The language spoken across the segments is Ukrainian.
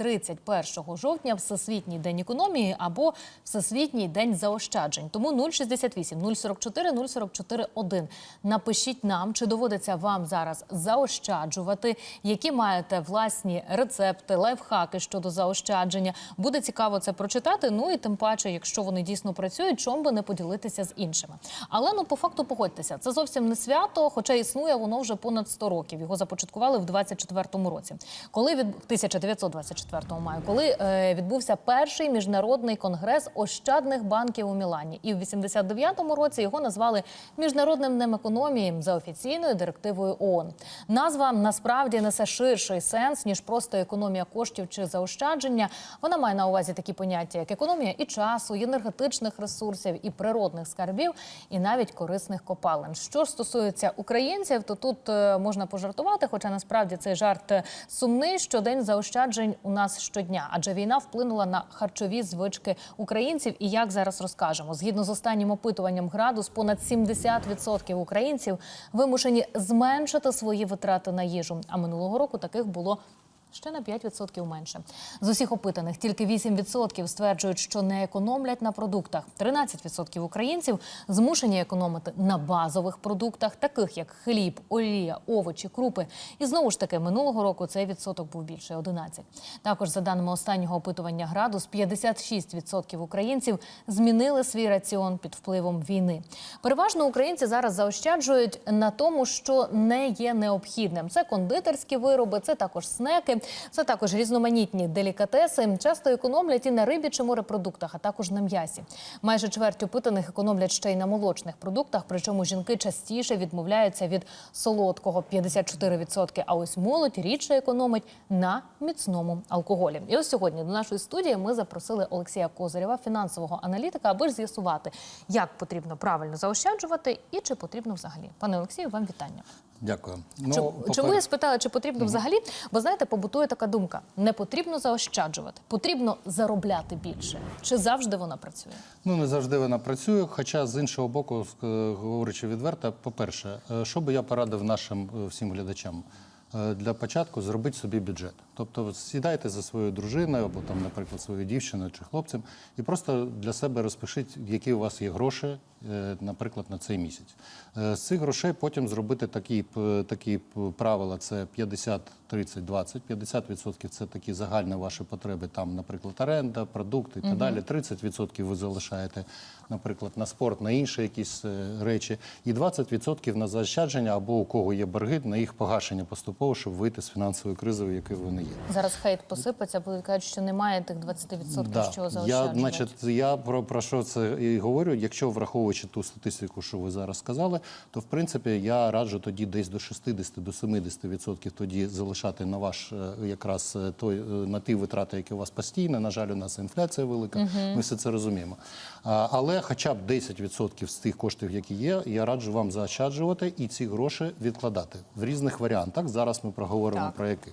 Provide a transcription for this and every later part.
31 жовтня Всесвітній день економії або Всесвітній день заощаджень. Тому 068 044 044 1. Напишіть нам, чи доводиться вам зараз заощаджувати, які маєте власні рецепти, лайфхаки щодо заощадження. Буде цікаво це прочитати. Ну і тим паче, якщо вони дійсно працюють, чом би не поділитися з іншими. Але ну по факту погодьтеся, це зовсім не свято, хоча існує воно вже понад 100 років. Його започаткували в 24-му році, коли від 1924 маю, коли е, відбувся перший міжнародний конгрес ощадних банків у Мілані, і в 89-му році його назвали міжнародним днем економії за офіційною директивою ООН. Назва насправді несе ширший сенс ніж просто економія коштів чи заощадження. Вона має на увазі такі поняття, як економія і часу, і енергетичних ресурсів, і природних скарбів, і навіть корисних копалин. Що стосується українців, то тут е, можна пожартувати, хоча насправді цей жарт е, сумний. що день заощаджень у нас щодня, адже війна вплинула на харчові звички українців. І як зараз розкажемо, згідно з останнім опитуванням градус, понад 70% українців вимушені зменшити свої витрати на їжу. А минулого року таких було. Ще на 5% менше. З усіх опитаних тільки 8% стверджують, що не економлять на продуктах. 13% українців змушені економити на базових продуктах, таких як хліб, олія, овочі, крупи. І знову ж таки, минулого року цей відсоток був більше 11. Також за даними останнього опитування градус, 56% українців змінили свій раціон під впливом війни. Переважно українці зараз заощаджують на тому, що не є необхідним. Це кондитерські вироби, це також снеки, це також різноманітні делікатеси. Часто економлять і на рибі чи морепродуктах, а також на м'ясі. Майже чверть опитаних економлять ще й на молочних продуктах. Причому жінки частіше відмовляються від солодкого 54%, А ось молодь рідше економить на міцному алкоголі. І ось сьогодні до нашої студії ми запросили Олексія Козирєва, фінансового аналітика, аби ж з'ясувати, як потрібно правильно заощаджувати і чи потрібно взагалі. Пане Олексію, вам вітання. Дякую. Чому, попер- чому я спитала, чи потрібно взагалі? Бо знаєте, побутує така думка: не потрібно заощаджувати, потрібно заробляти більше. Чи завжди вона працює? Ну не завжди вона працює. Хоча з іншого боку, ск- говорячи відверто, по-перше, е, що би я порадив нашим е, всім глядачам? Е, Для початку зробити собі бюджет. Тобто сідайте за своєю дружиною або там, наприклад, своєю дівчиною чи хлопцем, і просто для себе розпишіть, які у вас є гроші, е, наприклад, на цей місяць. Е, З цих грошей потім зробити такі, такі правила: це 50, 30, 20. 50% це такі загальні ваші потреби, там, наприклад, оренда, продукти і так далі. 30% ви залишаєте, наприклад, на спорт, на інші якісь е, речі, і 20% на заощадження або у кого є борги, на їх погашення поступово, щоб вийти з фінансової кризи, в якій вони є. Зараз хейт посипеться, бо кажуть, що немає тих 20% Да. що Я, заощаджувати. значить, я про, про що це і говорю. Якщо враховуючи ту статистику, що ви зараз сказали, то в принципі я раджу тоді десь до 60 до 70% тоді залишати на ваш е, якраз е, той е, на ті витрати, які у вас постійно. На жаль, у нас інфляція велика. Ми все це розуміємо. А, але хоча б 10% з тих коштів, які є, я раджу вам заощаджувати і ці гроші відкладати в різних варіантах. Зараз ми проговоримо Так. про які.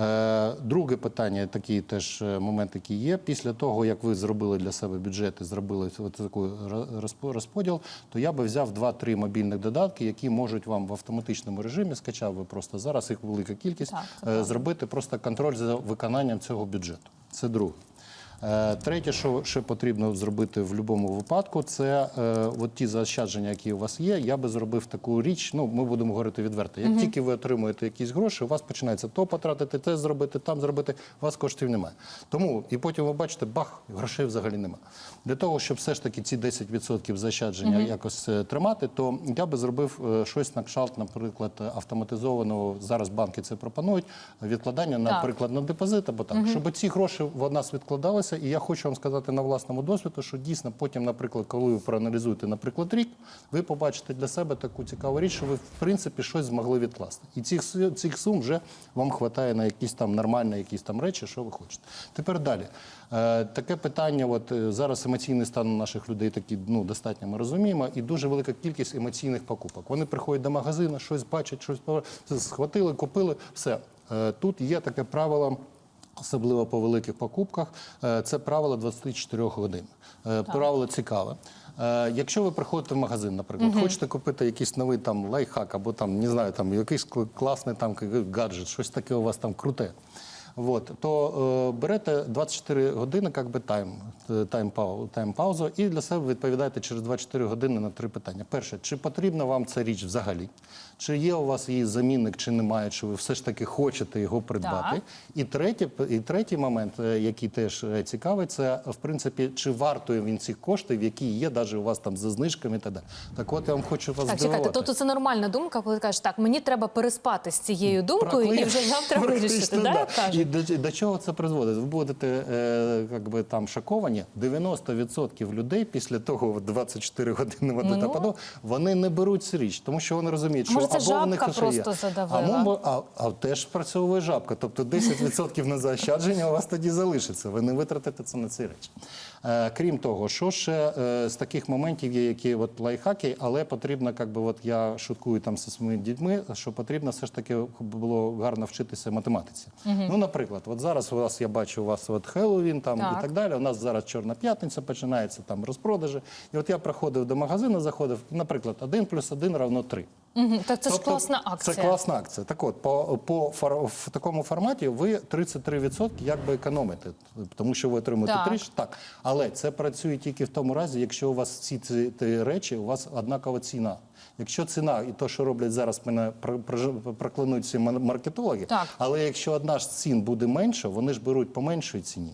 Е, Друге питання, такий теж е, момент, який є. Після того, як ви зробили для себе бюджет і зробили такий розподіл, то я би взяв 2-3 мобільних додатки, які можуть вам в автоматичному режимі, скачав ви просто зараз, їх велика кількість, Так, е, зробити просто контроль за виконанням цього бюджету. Це друге. Е, Третє, що ще потрібно зробити в будь-якому випадку, це е, от ті заощадження, які у вас є. Я би зробив таку річ. Ну, ми будемо говорити відверто. Як тільки ви отримуєте якісь гроші, у вас починається то потратити, те зробити, там зробити. У вас коштів немає. Тому і потім ви бачите, бах, грошей взагалі немає. Для того, щоб все ж таки ці 10% заощадження якось е, тримати, то я би зробив е, щось на кшталт, наприклад, автоматизованого. Зараз банки це пропонують. Відкладання, наприклад, на депозит або так, щоб ці гроші в нас відкладалися. І я хочу вам сказати на власному досвіду, що дійсно потім, наприклад, коли ви проаналізуєте, наприклад, рік, ви побачите для себе таку цікаву річ, що ви в принципі щось змогли відкласти. І цих цих сум вже вам вистачає на якісь там нормальні якісь там речі, що ви хочете. Тепер далі. Е, таке питання, от е, зараз емоційний стан наших людей такий ну достатньо ми розуміємо, і дуже велика кількість емоційних покупок. Вони приходять до магазину, щось бачать, щось схватили, купили. Все Е, тут є таке правило. Особливо по великих покупках, це правило 24 годин. Е, Правило цікаве. Якщо ви приходите в магазин, наприклад, хочете купити якийсь новий там лайфхак або там не знаю, там якийсь класний там гаджет, щось таке у вас там круте. Вот, то е, берете 24 години, як би тайм, е, тайм, пау- тайм паузу, і для себе відповідаєте через 24 години на три питання. Перше, чи потрібна вам ця річ взагалі? Чи є у вас її замінник, чи немає, чи ви все ж таки хочете його придбати? Так. І третє, і третій момент, е, який теж е, цікавий, це в принципі, чи вартує він цих коштів, які є навіть у вас там за знижками і так далі. Так от я вам хочу вас Так, чекайте, тобто це нормальна думка, коли ти кажеш, так, мені треба переспати з цією думкою і вже завтра вирішити. Да? І до, до чого це призводить? Ви будете е, як би, там шоковані. 90% людей після того от 24 години води Ну. та паду, вони не беруть річ, тому що вони розуміють, що це або в них жабка вже є. задавила. А, мо- а, а теж працьовує жабка. Тобто 10% на заощадження у вас тоді залишиться. Ви не витратите це на ці речі. Е, крім того, що ще е, з таких моментів є, які от лайфхаки, але потрібно, як би, от я шуткую там зі своїми дітьми, що потрібно все ж таки було гарно вчитися математиці. Ну, наприклад, от зараз у вас я бачу у вас от Хеллоуін там Так. і так далі. У нас зараз Чорна п'ятниця починається, там розпродажі. І от я приходив до магазину, заходив, наприклад, 1 плюс 1 равно 3. Мгм, Так це ж Тобто класна акція. Це класна акція. Так от, по, по фар- в такому форматі ви 33% якби економите, тому що ви отримуєте Так. трич. Так. Але це працює тільки в тому разі, якщо у вас всі ці, ці речі, у вас однакова ціна. Якщо ціна і то, що роблять зараз, мене про- про- проклянуть всі маркетологи, Так. але якщо одна ж з цін буде менша, вони ж беруть по меншій ціні.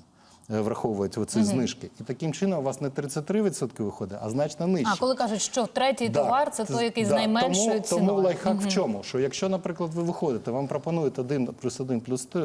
Е, Враховують оці знижки. І таким чином у вас не 33% виходить, а значно нижче. А коли кажуть, що третій Да. товар це той, який з Да. найменшою тому, ціною. Тому лайфхак в чому? Що якщо, наприклад, ви виходите, вам пропонують 1 плюс 1 плюс 3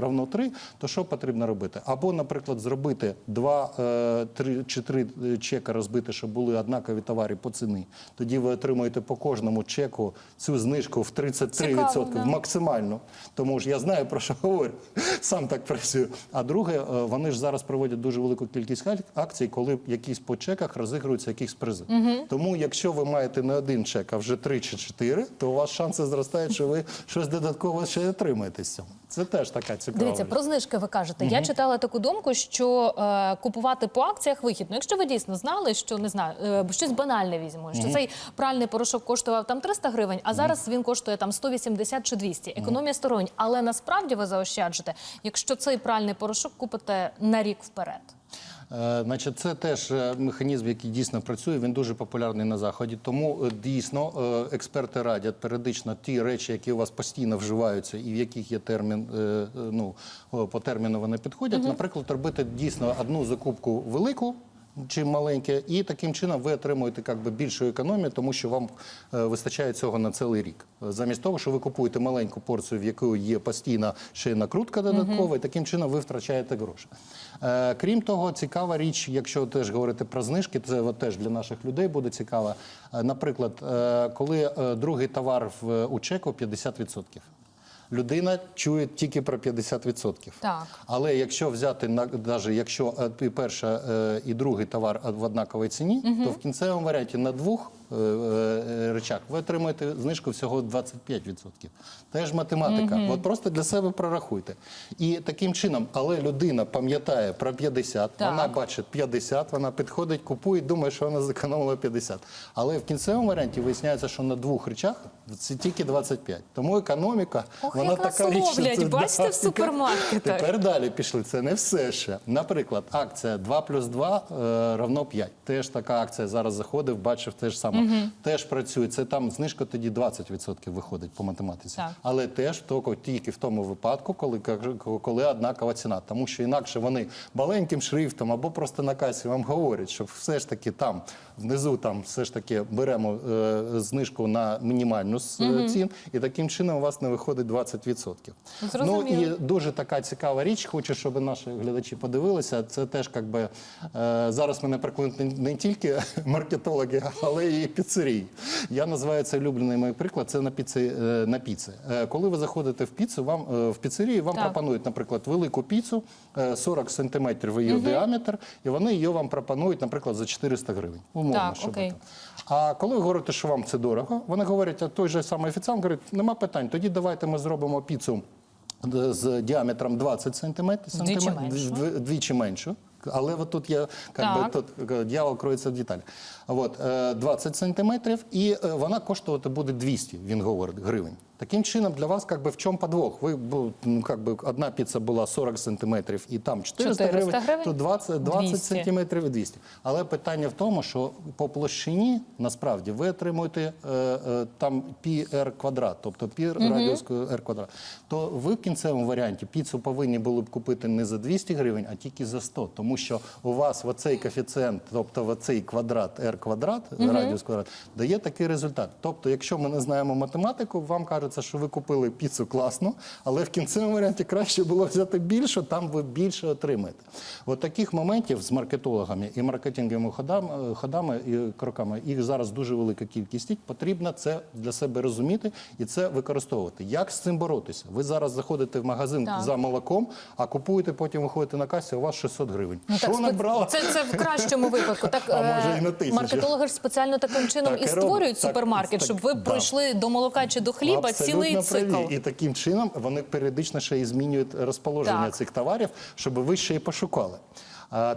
равно 3, то що потрібно робити? Або, наприклад, зробити 2 е, 3 чи 3 чека розбити, щоб були однакові товари по ціні. Тоді ви отримуєте по кожному чеку цю знижку в 33% Цікаво, да. максимально. Тому ж я знаю про що говорю. Сам так працюю. А друге, е, вони ж зараз проводять дуже велику кількість ак- акцій, коли якісь по чеках розігруються якісь призи. Тому, якщо ви маєте не один чек, а вже три чи чотири, то у вас шанси зростають, що ви щось додатково ще отримаєте з цього. Це теж така цікава. Дивіться, річ. про знижки ви кажете. Я читала таку думку, що е, купувати по акціях вигідно. Якщо ви дійсно знали, що не знаю, е, щось банальне візьмемо, що цей пральний порошок коштував там 300 гривень, а зараз він коштує там 180 чи 200. Економія сторонь. Але насправді ви заощаджите, якщо цей пральний порошок купите на рік вперед. Е, Значить, це теж е, механізм, який дійсно працює. Він дуже популярний на заході. Тому е, дійсно експерти радять періодично ті речі, які у вас постійно вживаються, і в яких є термін, ну по терміну вони підходять. Наприклад, робити дійсно одну закупку велику. Чи маленьке, і таким чином ви отримуєте як би, більшу економію, тому що вам е, вистачає цього на цілий рік. Замість того, що ви купуєте маленьку порцію, в якої є постійна ще й накрутка додаткова, і таким чином ви втрачаєте гроші. Е, крім того, цікава річ, якщо теж говорити про знижки, це от теж для наших людей буде цікаво. Е, наприклад, е, коли е, другий товар в у чеку 50%. Людина чує тільки про 50%. Так. Але якщо взяти на навіть якщо е, і перша е, і другий товар в однаковій ціні, то в кінцевому варіанті на двох е, е, речах ви отримаєте знижку всього 25%. Теж математика. От просто для себе прорахуйте. І таким чином, але людина пам'ятає про 50, Так. вона бачить 50, вона підходить, купує, думає, що вона зекономила 50. Але в кінцевому варіанті виясняється, що на двох речах це тільки 25. Тому економіка, Ох, вона як така що бачите, да, в супермаркетах. Тепер далі пішли. Це не все ще. Наприклад, акція 2 плюс 2 е, равно 5. Теж така акція зараз заходив, бачив теж саме. Теж працює. Це там знижка тоді 20% виходить по математиці. Так. Але теж тільки, тільки в тому випадку, коли, коли однакова ціна. Тому що інакше вони маленьким шрифтом або просто на касі вам говорять, що все ж таки там внизу там все ж таки беремо е, знижку на мінімальну з е, цін, і таким чином у вас не виходить 20%. Ну і дуже така цікава річ. Хочу, щоб наші глядачі подивилися. Це теж як би е, зараз мене прикликнуть не, не тільки маркетологи, але і піцерії. Я називаю це улюблений мій приклад. Це на піці. е, на піци. Е, коли ви заходите в піцу, вам е, в піцерії вам Так. пропонують, наприклад, велику піцу, е, 40 сантиметрів її діаметр, і вони її вам пропонують, наприклад, за 400 гривень. Умовно, Так, щоб окей. А коли ви говорите, що вам це дорого, вони говорять, а той же самий офіціант говорить, нема питань, тоді давайте ми зробимо піцу з діаметром 20 сантиметрів, Двічі сантиметр- меншу. дв- двічі меншу. Але от тут є как би, тут е, дьявол кроється в деталі. От, е, 20 сантиметрів, і е, вона коштувати буде 200, він говорить, гривень. Таким чином, для вас как бы в чем подвох? Ви бу- ну, как бы одна піца була 40 сантиметрів і там 400, 400 гривень, гривень? то 20, 20 200. сантиметрів і 200. Але питання в тому, що по площині насправді ви отримуєте е, е, там πr квадрат, тобто π радіус r квадрат. То ви в кінцевому варіанті піцу повинні були б купити не за 200 гривень, а тільки за 100. Тому що у вас в оцей коефіцієнт, тобто в оцей квадрат r квадрат, радіус квадрат, дає такий результат. Тобто, якщо ми не знаємо математику, вам кажеться, що ви купили піцу класно, але в кінцевому варіанті краще було взяти більше, там ви більше отримаєте. От таких моментів з маркетологами і маркетинговими ходами, ходами і кроками, їх зараз дуже велика кількість. Потрібно це для себе розуміти і це використовувати. Як з цим боротися? Ви зараз заходите в магазин Так. за молоком, а купуєте, потім виходите на касі, у вас 600 гривень. Ну, Що так, набрала? Це, це в кращому випадку. Так, А може, е, і на тисячу. маркетологи ж спеціально таким чином Так і створюють Так, супермаркет, так, щоб ви да. пройшли до молока чи до хліба цілий Абсолютно цикл. І таким чином вони періодично ще і змінюють розположення Так. цих товарів, щоб ви ще й пошукали.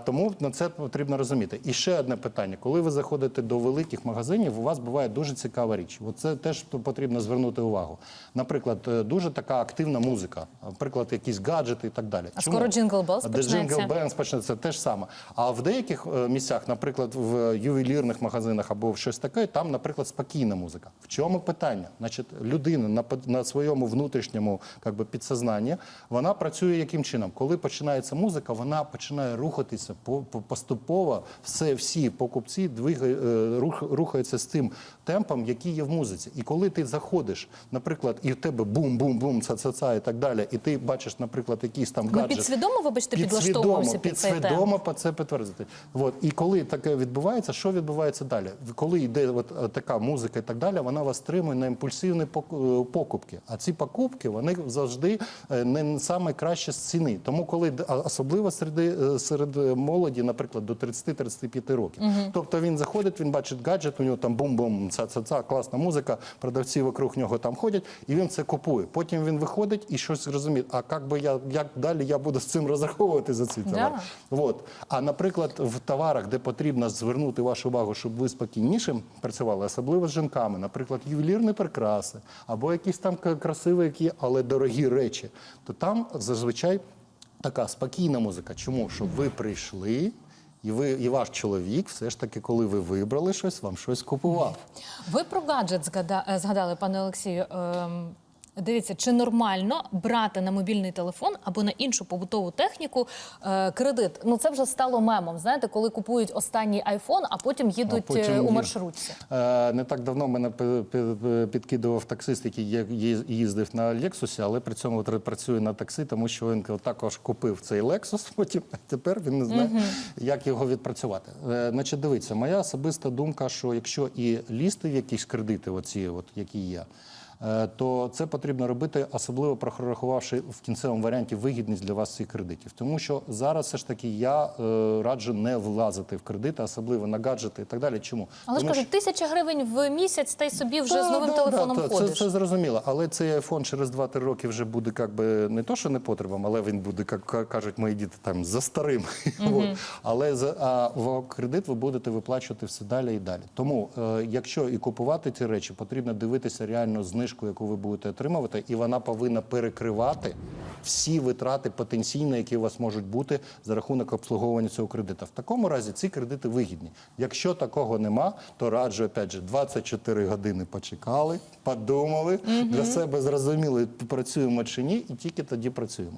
Тому на це потрібно розуміти. І ще одне питання: коли ви заходите до великих магазинів, у вас буває дуже цікава річ. От це теж потрібно звернути увагу. Наприклад, е, дуже така активна музика, наприклад, якісь гаджети і так далі. А скоро Jingle Bells почнеться. Jingle Bells почнеться те ж саме. А в деяких е, місцях, наприклад, в ювелірних магазинах або в щось таке, там, наприклад, спокійна музика. В чому питання? Значить, людина на, на своєму внутрішньому би, підсознанні, вона працює яким чином? Коли починається музика, вона починає рухатися по, по- поступово. Все, всі покупці двигає, е, рух, рухаються з тим темпом, який є в музиці. І коли ти заходиш, наприклад, і в тебе бум-бум-бум, ца-ца-ца і так далі, і ти бачиш, наприклад, якийсь там Ми гаджет. підсвідомо, вибачте, підлаштовуємося під цей темп. підсвідомо по це підтвердити. От. І коли таке відбувається, що відбувається далі? Коли йде от е, така музика і так далі, вона вас стримує на імпульсивні е, покупки. А ці покупки вони завжди не саме краще з ціни. Тому коли особливо серед, е, серед молоді, наприклад, до 30-35 років. Тобто він заходить, він бачить гаджет, у нього там бум-бум, ца-ца-ца, класна музика, продавці вокруг нього там ходять, і він це купує. Потім він виходить і щось розуміє. А як би я як далі я буду з цим розраховувати за цей товар? От. А наприклад, в товарах, де потрібно звернути вашу увагу, щоб ви спокійніше працювали, особливо з жінками, наприклад, ювелірні прикраси або якісь там красиві, які, але дорогі речі, то там зазвичай така спокійна музика. Чому? Щоб ви прийшли. І ви, і ваш чоловік, все ж таки, коли ви вибрали щось, вам щось купував. Ви про гаджет е, згадали, пане Олексію. Дивіться, чи нормально брати на мобільний телефон або на іншу побутову техніку е, кредит? Ну це вже стало мемом. Знаєте, коли купують останній айфон, а потім їдуть А потім е, у маршрутці. Е, Не так давно мене підкидував таксист, який їздив на Лексусі, але при цьому працює на таксі, тому що він також купив цей Лексус. Потім тепер він не знає, як його відпрацювати. Е, Значить, дивіться, моя особиста думка, що якщо і лізти в якісь кредити, оці, от які є. Е, То це потрібно робити, особливо прорахувавши в кінцевому варіанті вигідність для вас цих кредитів. Тому що зараз все ж таки я е, раджу не влазити в кредити, особливо на гаджети і так далі. Чому? Але ж кажуть, тисяча гривень в місяць, та й собі вже Та, з новим телефоном та, ходиш. Це, це зрозуміло. Але цей iPhone через 2-3 роки вже буде як би не то, що не потребом, але він буде, як кажуть мої діти, там за старим. Але за а в кредит ви будете виплачувати все далі і далі. Тому, е, якщо і купувати ці речі, потрібно дивитися реальну знижку, яку ви будете отримувати, і вона повинна перекривати всі витрати потенційні, які у вас можуть бути за рахунок обслуговування цього кредиту. В такому разі ці кредити вигідні. Якщо такого нема, то раджу опять же 24 години почекали, подумали для себе зрозуміли, працюємо чи ні, і тільки тоді працюємо.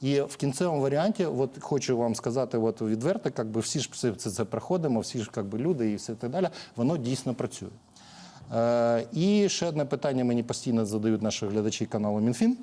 І в кінцевому варіанті, от хочу вам сказати, от відверто, як би всі ж це, це, проходимо, всі ж як би люди і все так далі, воно дійсно працює. Е, і ще одне питання мені постійно задають наші глядачі каналу МінФін.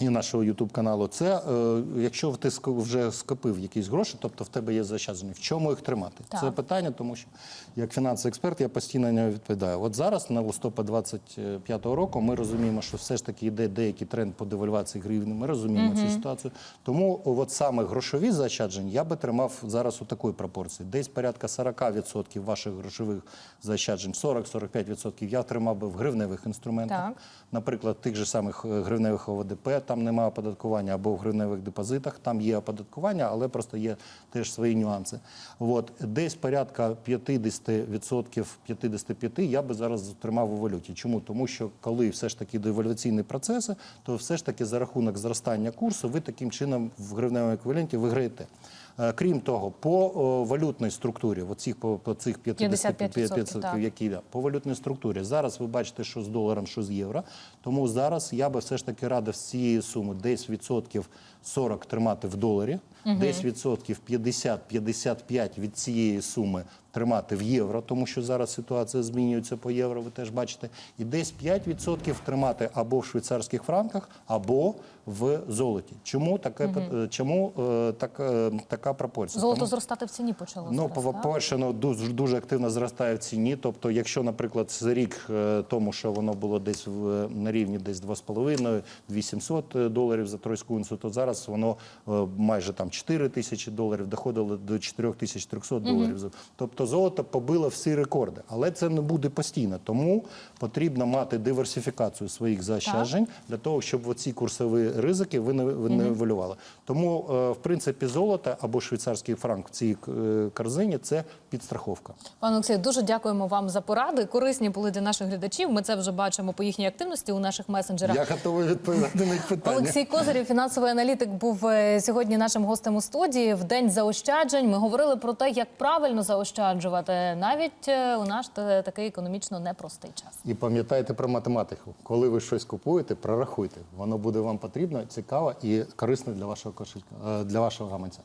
І нашого Ютуб каналу, це е, якщо ти вже скопив якісь гроші, тобто в тебе є заощадження, в чому їх тримати? Так. Це питання, тому що як фінансовий експерт я постійно на нього відповідаю. От зараз, на листопад 25-го року, ми розуміємо, що все ж таки йде деякий тренд по девальвації гривні. Ми розуміємо цю ситуацію. Тому от саме грошові заощадження я би тримав зараз у такої пропорції. Десь порядка 40% ваших грошових заощаджень, 40-45% я тримав би в гривневих інструментах Так. наприклад, тих же самих е, гривневих ОВДП, там немає оподаткування, або в гривневих депозитах, там є оподаткування, але просто є теж свої нюанси. От десь порядка 50%, 55 я би зараз тримав у валюті. Чому? Тому що коли все ж таки девальваційні процеси, то все ж таки за рахунок зростання курсу ви таким чином в гривневому еквіваленті виграєте. Е, Крім того, по валютній структурі, оцих по, по цих 55%, 55%, які да, по валютній структурі. Зараз ви бачите, що з доларом, що з євро. Тому зараз я би все ж таки радив з цієї суми десь відсотків 40 тримати в доларі, десь відсотків 50-55 від цієї суми тримати в євро, тому що зараз ситуація змінюється по євро, ви теж бачите, і десь 5% тримати або в швейцарських франках, або в золоті. Чому таке е, чому е, так, е, така пропорція? Золото Тому- зростати в ціні почало Ну, зараз, по-перше, ну, дуже, дуже активно зростає в ціні. Тобто, якщо, наприклад, за рік е, тому, що воно було десь в, на рівні десь 2,5, 2700 доларів за тройську унцію, то зараз воно е, майже там 4 тисячі доларів доходило до 4300 доларів. Тобто золото побило всі рекорди. Але це не буде постійно. Тому потрібно мати диверсифікацію своїх заощаджень для того, щоб оці курсові ризики ви не, ви не валювали. Тому, е, в принципі, золото або швейцарський франк в цій е, корзині це підстраховка. Пане Олексію, дуже дякуємо вам за поради. Корисні були для наших глядачів. Ми це вже бачимо по їхній активності у наших месенджерах. Я готовий відповідати на їх питання. Олексій Козирів, фінансовий аналітик, був е, сьогодні нашим гостем у студії в день заощаджень. Ми говорили про те, як правильно заощаджувати навіть е, у наш такий економічно непростий час. І пам'ятайте про математику. Коли ви щось купуєте, прорахуйте. Воно буде вам потрібно, цікаво і корисно для вашого кошелька, е, для вашого гаманця.